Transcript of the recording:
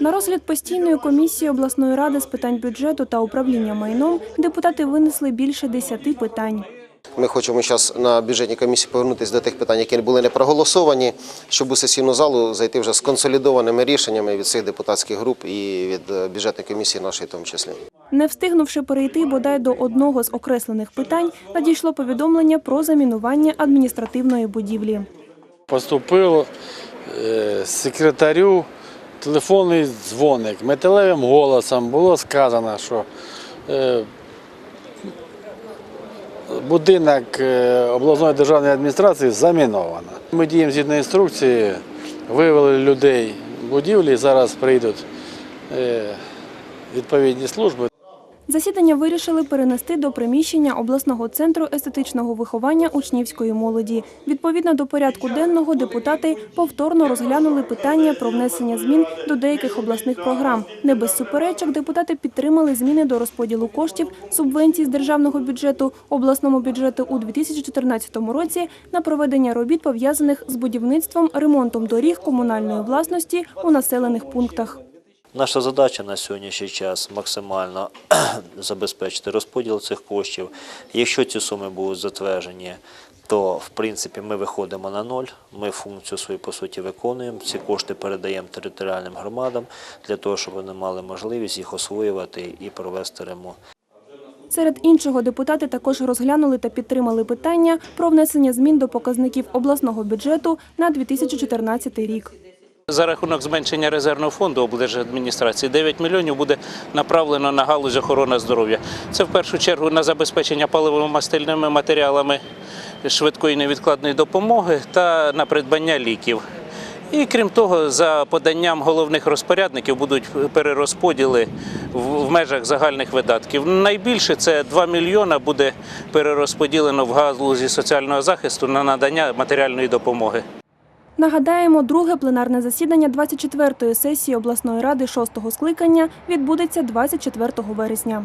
На розгляд постійної комісії обласної ради з питань бюджету та управління майном депутати винесли більше десяти питань. Ми хочемо зараз на бюджетній комісії повернутися до тих питань, які були не проголосовані, щоб у сесійну залу зайти вже з консолідованими рішеннями від всіх депутатських груп і від е, бюджетної комісії нашої в тому числі. Не встигнувши перейти бодай до одного з окреслених питань, надійшло повідомлення про замінування адміністративної будівлі. Поступив е, секретарю телефонний дзвоник. Металевим голосом було сказано, що е, будинок е, обласної державної адміністрації заміновано. Ми діємо згідно інструкції, вивели людей в будівлі, зараз прийдуть е, відповідні служби. Засідання вирішили перенести до приміщення обласного центру естетичного виховання учнівської молоді. Відповідно до порядку денного депутати повторно розглянули питання про внесення змін до деяких обласних програм. Не без суперечок депутати підтримали зміни до розподілу коштів субвенцій з державного бюджету обласному бюджету у 2014 році на проведення робіт пов'язаних з будівництвом, ремонтом доріг комунальної власності у населених пунктах. Наша задача на сьогоднішній час максимально забезпечити розподіл цих коштів. Якщо ці суми будуть затверджені, то в принципі ми виходимо на ноль. Ми функцію свою по суті виконуємо. Ці кошти передаємо територіальним громадам для того, щоб вони мали можливість їх освоювати і провести ремонт. Серед іншого, депутати також розглянули та підтримали питання про внесення змін до показників обласного бюджету на 2014 рік. За рахунок зменшення резервного фонду облдержадміністрації 9 мільйонів буде направлено на галузь охорони здоров'я. Це в першу чергу на забезпечення паливно-мастильними матеріалами швидкої невідкладної допомоги та на придбання ліків. І крім того, за поданням головних розпорядників будуть перерозподіли в межах загальних видатків. Найбільше це 2 мільйона буде перерозподілено в галузі соціального захисту на надання матеріальної допомоги. Нагадаємо, друге пленарне засідання 24-ї сесії обласної ради 6-го скликання відбудеться 24 вересня.